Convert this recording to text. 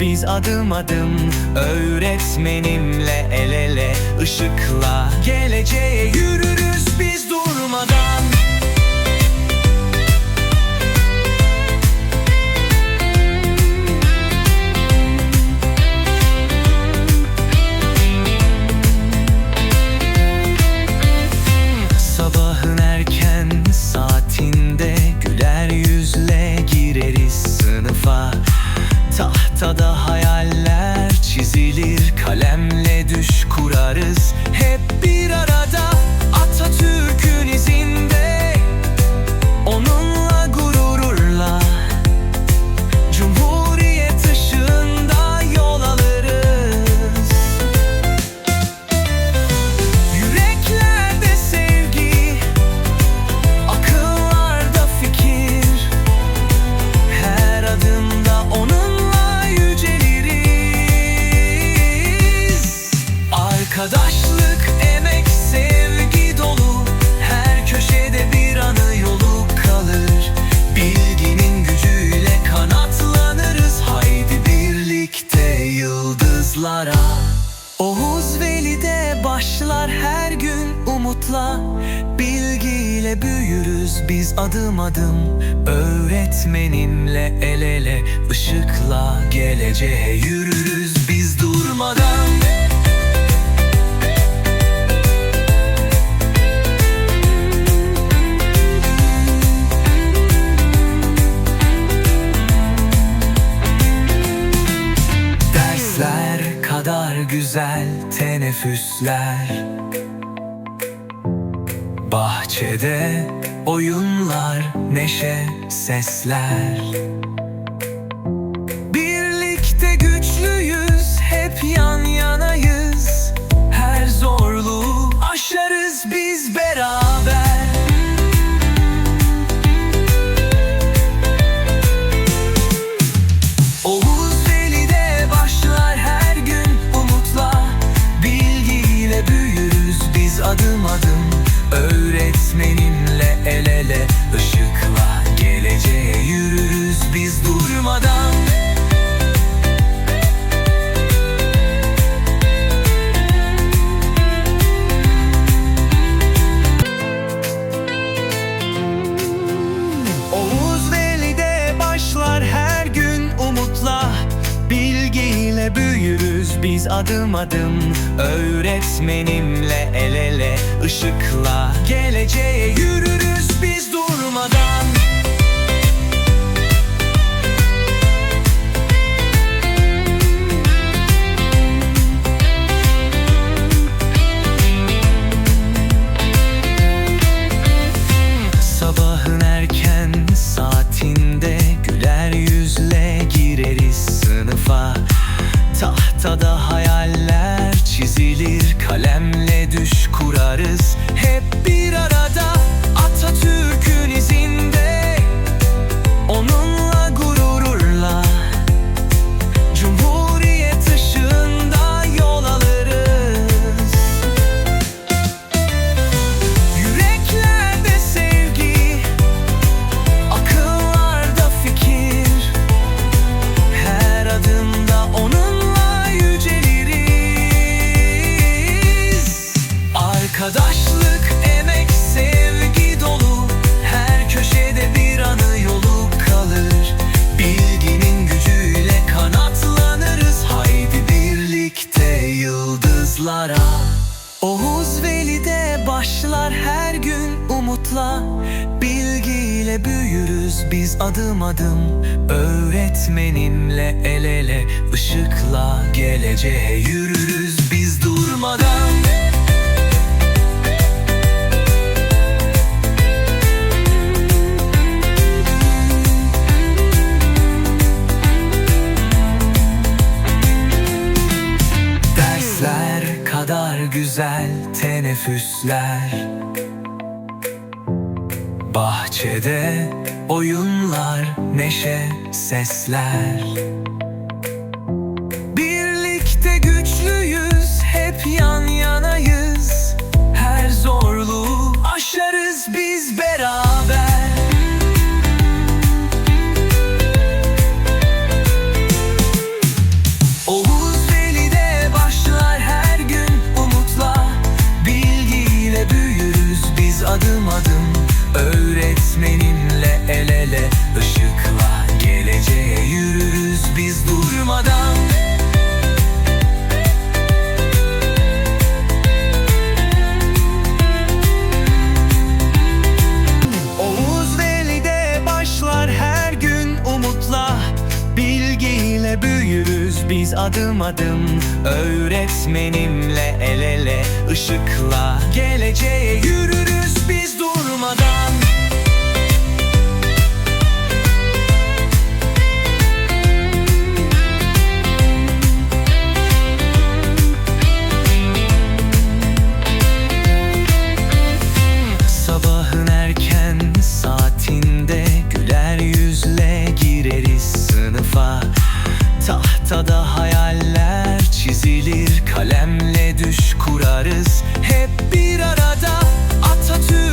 biz adım adım. Öğretmenimle el ele ışıkla Geleceğe yürürüz biz durmadan. Sabahın erken saatinde güler yüzle gireriz sınıfa Tahtada hayaller çizilir kalemle düş kurarız. Hep bir arada yıldızlara. Oğuz Veli'de başlar her gün umutla. Bilgiyle büyürüz biz adım adım. Öğretmenimle el ele. Işıkla Geleceğe yürürüz. Biz durmadan güzel teneffüsler. Bahçede oyunlar, neşe, sesler Öğretmenimle el ele. Işıkla Geleceğe yürürüz biz durmadan biz adım adım Öğretmenimle el ele ışıkla Geleceğe yürürüz biz durmadan. Sabahın erken saatinde güler yüzle gireriz sınıfa. Tahtada düş umutla Bilgiyle büyürüz biz adım adım. Öğretmenimle el ele ışıkla Geleceğe yürürüz biz durmadan. Dersler kadar güzel teneffüsler Bahçede oyunlar, neşe, sesler biz adım adım Öğretmenimle el ele ışıkla Geleceğe Kalemle düş kurarız. Hep bir arada Atatürk